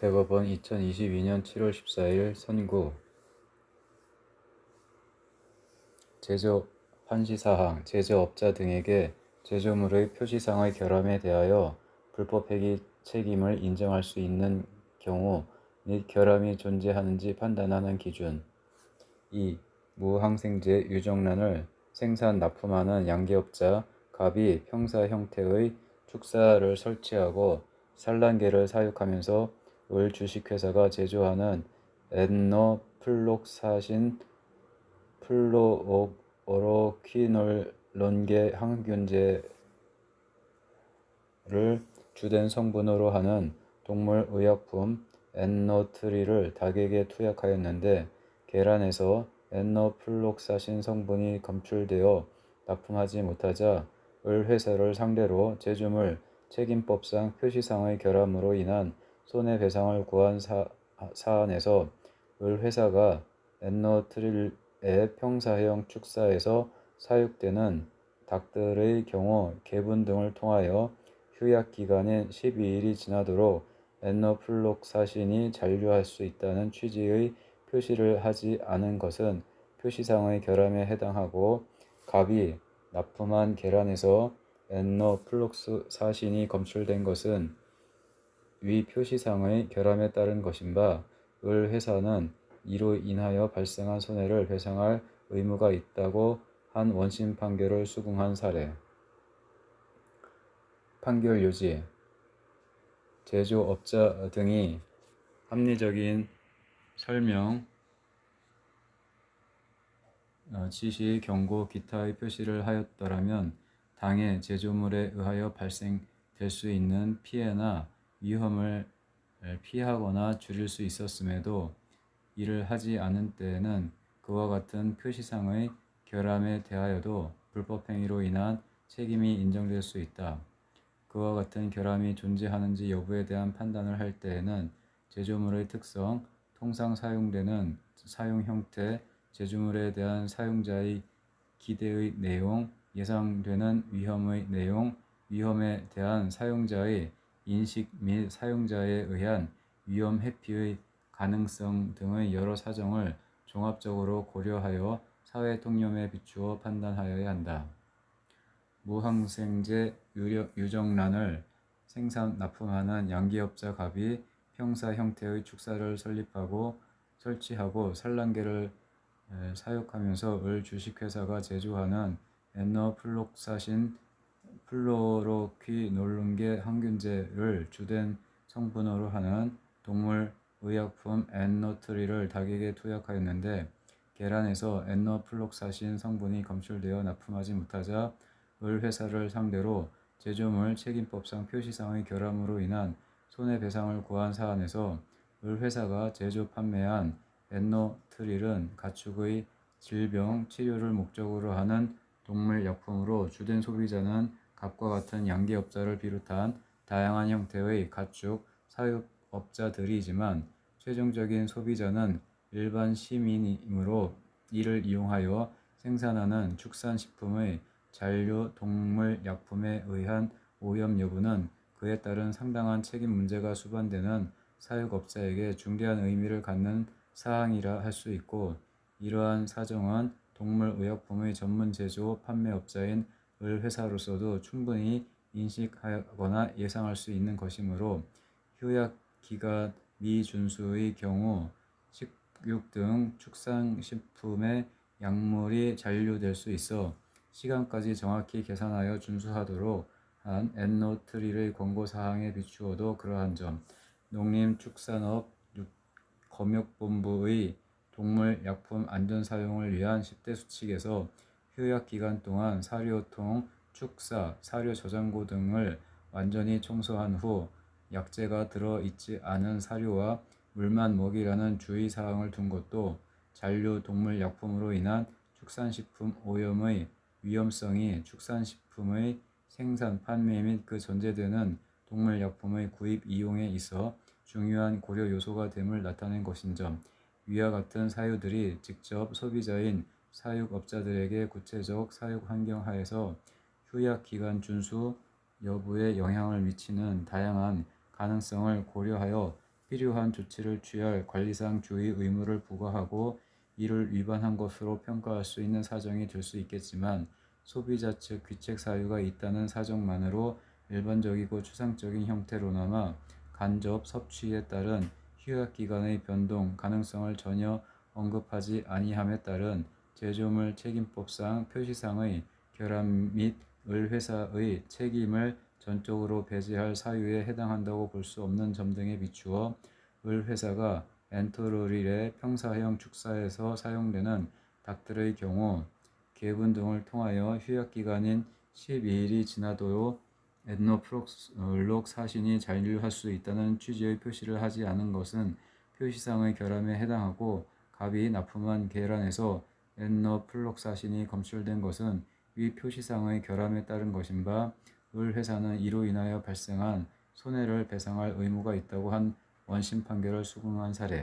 대법원 2022년 7월 14일 선고 제조 판시사항 제조업자 등에게 제조물의 표시상의 결함에 대하여 불법 폐기 책임을 인정할 수 있는 경우 및 결함이 존재하는지 판단하는 기준 2. 무항생제 유정란을 생산 납품하는 양계업자 갑이 평사 형태의 축사를 설치하고 산란계를 사육하면서 을 주식회사가 제조하는 엔노플록사신 플로오로퀴놀론계 항균제를 주된 성분으로 하는 동물의약품 엔노트리를 닭에게 투약하였는데 계란에서 엔노플록사신 성분이 검출되어 납품하지 못하자 을 회사를 상대로 제조물 책임법상 표시상의 결함으로 인한 손해배상을 구한 사, 사안에서 을 회사가 엔노트릴의 평사형 축사에서 사육되는 닭들의 경우 개분 등을 통하여 휴약 기간인 12일이 지나도록 엔노플록 사신이 잔류할 수 있다는 취지의 표시를 하지 않은 것은 표시상의 결함에 해당하고 갑이 납품한 계란에서 엔노플록사신이 검출된 것은 위 표시상의 결함에 따른 것인 바, 을 회사는 이로 인하여 발생한 손해를 배상할 의무가 있다고 한 원심 판결을 수긍한 사례. 판결 요지 제조업자 등이 합리적인 설명, 어, 지시, 경고, 기타의 표시를 하였더라면 당해 제조물에 의하여 발생될 수 있는 피해나 위험을 피하거나 줄일 수 있었음에도 이를 하지 않은 때에는 그와 같은 표시상의 결함에 대하여도 불법행위로 인한 책임이 인정될 수 있다. 그와 같은 결함이 존재하는지 여부에 대한 판단을 할 때에는 제조물의 특성, 통상 사용되는 사용 형태, 제조물에 대한 사용자의 기대의 내용, 예상되는 위험의 내용, 위험에 대한 사용자의 인식 및 사용자에 의한 위험 회피의 가능성 등의 여러 사정을 종합적으로 고려하여 사회 통념에 비추어 판단하여야 한다. 무항생제 유정란을 생산 납품하는 양기업자 갑이 평사 형태의 축사를 설립하고 설치하고 산란계를 사육하면서 을 주식회사가 제조하는 엔너 플록사신 플로로퀴놀론계 항균제를 주된 성분으로 하는 동물 의약품 엔노트리를 닭에게 투약하였는데 계란에서 엔노플록사신 성분이 검출되어 납품하지 못하자 을 회사를 상대로 제조물 책임법상 표시상의 결함으로 인한 손해배상을 구한 사안에서 을 회사가 제조 판매한 엔노트릴은 가축의 질병 치료를 목적으로 하는 동물 약품으로 주된 소비자는 갑과 같은 양계업자를 비롯한 다양한 형태의 가축 사육업자들이지만 최종적인 소비자는 일반 시민이므로 이를 이용하여 생산하는 축산식품의 잔류 동물 약품에 의한 오염 여부는 그에 따른 상당한 책임 문제가 수반되는 사육업자에게 중대한 의미를 갖는 사항이라 할 수 있고 이러한 사정은 동물의약품의 전문 제조 판매업자인 을 회사로서도 충분히 인식하거나 예상할 수 있는 것이므로 휴약 기간 미준수의 경우 식육 등 축산식품의 약물이 잔류될 수 있어 시간까지 정확히 계산하여 준수하도록 한 엔노트릴의 권고 사항에 비추어도 그러한 점 농림축산업 검역본부의 동물약품 안전 사용을 위한 10대 수칙에서 휴약 기간 동안 사료통, 축사, 사료 저장고 등을 완전히 청소한 후 약재가 들어 있지 않은 사료와 물만 먹이라는 주의 사항을 둔 것도 잔류 동물 약품으로 인한 축산식품 오염의 위험성이 축산식품의 생산, 판매 및 그 전제되는 동물 약품의 구입, 이용에 있어 중요한 고려 요소가 됨을 나타낸 것인 점, 위와 같은 사유들이 직접 소비자인 사육업자들에게 구체적 사육 환경 하에서 휴약 기간 준수 여부에 영향을 미치는 다양한 가능성을 고려하여 필요한 조치를 취할 관리상 주의 의무를 부과하고 이를 위반한 것으로 평가할 수 있는 사정이 될 수 있겠지만 소비자 측 귀책 사유가 있다는 사정만으로 일반적이고 추상적인 형태로나마 간접 섭취에 따른 휴약 기간의 변동 가능성을 전혀 언급하지 아니함에 따른 제조물 책임법상 표시상의 결함 및 을회사의 책임을 전적으로 배제할 사유에 해당한다고 볼 수 없는 점 등에 비추어 을회사가 엔토로릴의 평사형 축사에서 사용되는 닭들의 경우 개분 등을 통하여 휴약 기간인 12일이 지나도록 에노프록록 사신이 잔류할 수 있다는 취지의 표시를 하지 않은 것은 표시상의 결함에 해당하고 갑이 납품한 계란에서 엔노플록사신이 검출된 것은 위 표시상의 결함에 따른 것인 바, 을 회사는 이로 인하여 발생한 손해를 배상할 의무가 있다고 한 원심 판결을 수긍한 사례.